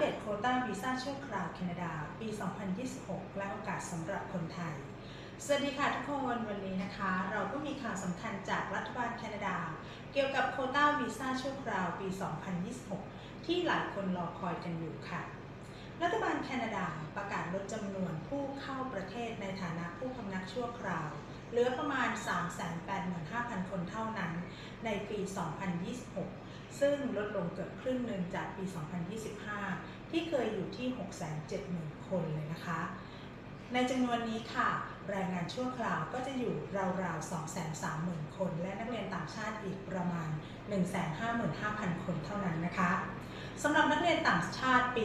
เดตโควต้าวีซ่าชั่วคราวแคนาดา ปี 2026 และโอกาสสำหรับคนไทย สวัสดีค่ะทุกคนวันนี้นะคะ เราก็มีข่าวสำคัญจากรัฐบาลแคนาดา เกี่ยวกับโควต้าวีซ่าชั่วคราวปี 2026 ที่หลายคนรอคอยกันอยู่ค่ะ รัฐบาลแคนาดาประกาศลดจำนวนผู้เข้าประเทศในฐานะผู้พำนักชั่วคราวเหลือประมาณ 385,000 คนเท่านั้น ในปี 2026 ซึ่งลดลงเกือบครึ่งหนึ่งจากปี 2025 ที่เคยอยู่ที่ 670,000 คนเลยนะคะ ในจำนวนนี้ค่ะ แรงงานชั่วคราวก็จะอยู่ราวๆ 230,000 คน และนักเรียนต่างชาติอีกประมาณ 155,000 คนเท่านั้นนะคะสำหรับนักเรียนต่างชาติปี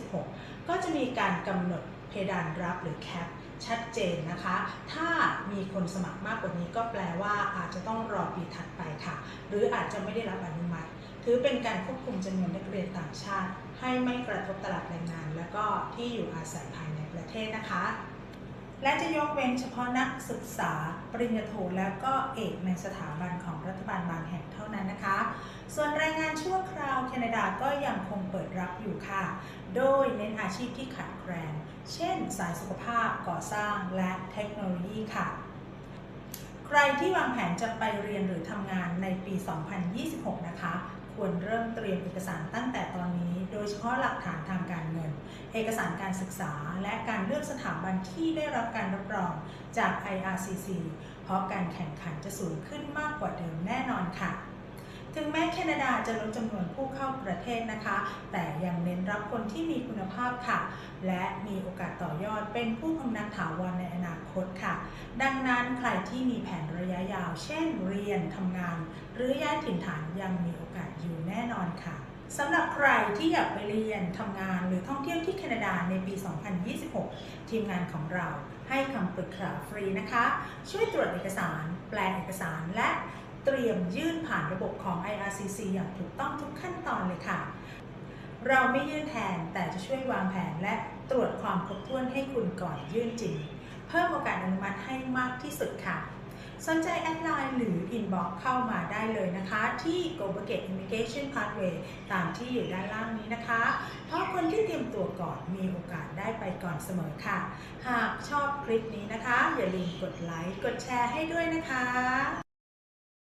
2026 ก็จะมีการกำหนดเพดานรับหรือแคป ชัดเจนนะคะ ถ้ามีคนสมัครมากกว่านี้ก็แปลว่าอาจจะต้องรอปีถัดไปค่ะ หรืออาจจะไม่ได้รับอนุมัติ ถือเป็นการควบคุมจำนวนนักเรียนต่างชาติ ให้ไม่กระทบตลาดแรงงาน และก็ที่อยู่อาศัยภายในประเทศนะคะและจะยกเว้นเฉพาะนักศึกษาปริญญาโทและก็เอกในสถาบันของรัฐบาลบางแห่งเท่านั้นนะคะ ส่วนแรงงานชั่วคราวแคนาดาก็ยังคงเปิดรับอยู่ค่ะ โดยเน้นอาชีพที่ขาดแคลน เช่น สายสุขภาพก่อสร้างและเทคโนโลยีค่ะ ใครที่วางแผนจะไปเรียนหรือทำงานในปี 2026 นะคะ ควรเริ่มเตรียมเอกสารตั้งแต่ตอนนี้ โดยเฉพาะหลักฐานทางการเงิน เอกสารการศึกษา และการเลือกสถาบันที่ได้รับการรับรองจาก IRCC เพราะการแข่งขันจะสูงขึ้นมากกว่าเดิมแน่นอนค่ะ ถึงแม้แค นาดาจะลดจำนวนผู้เข้าประเทศนะคะ แต่ยังเน้นรับคนที่มีคุณภาพค่ะ และมีโอกาสต่อยอดเป็นผู้พำนักถาวรในอนาคตค่ะ ดังนั้นใครที่มีแผนระยะยาว เช่น เรียนทำงาน หรือย้ายถิ่นฐานยังมีโอกาสอยู่แน่นอนค่ะสำหรับใครที่อยากไปเรียนทำงานหรือท่องเที่ยวที่แคนาดาในปี 2026 ทีมงานของเราให้คำปรึกษาฟรีนะคะ ช่วยตรวจเอกสาร แปลเอกสารและ เตรียมยื่นผ่านระบบของ IRCC อย่างถูกต้องทุกขั้นตอนเลยค่ะ เราไม่ยื่นแทนแต่จะช่วยวางแผนและตรวจความครบถ้วนให้คุณก่อนยื่นจริง เพิ่มโอกาสอนุมัติให้มากที่สุดค่ะ สนใจแอดไลน์หรือ inbox เข้ามาได้เลยนะคะ ที่ Global Gate Immigration Pathway ตามที่อยู่ด้านล่างนี้นะคะ เพราะคนที่เตรียมตัวก่อนมีโอกาสได้ไปก่อนเสมอค่ะ หากชอบคลิปนี้นะคะ อย่าลืมกดไลค์กดแชร์ให้ด้วยนะคะ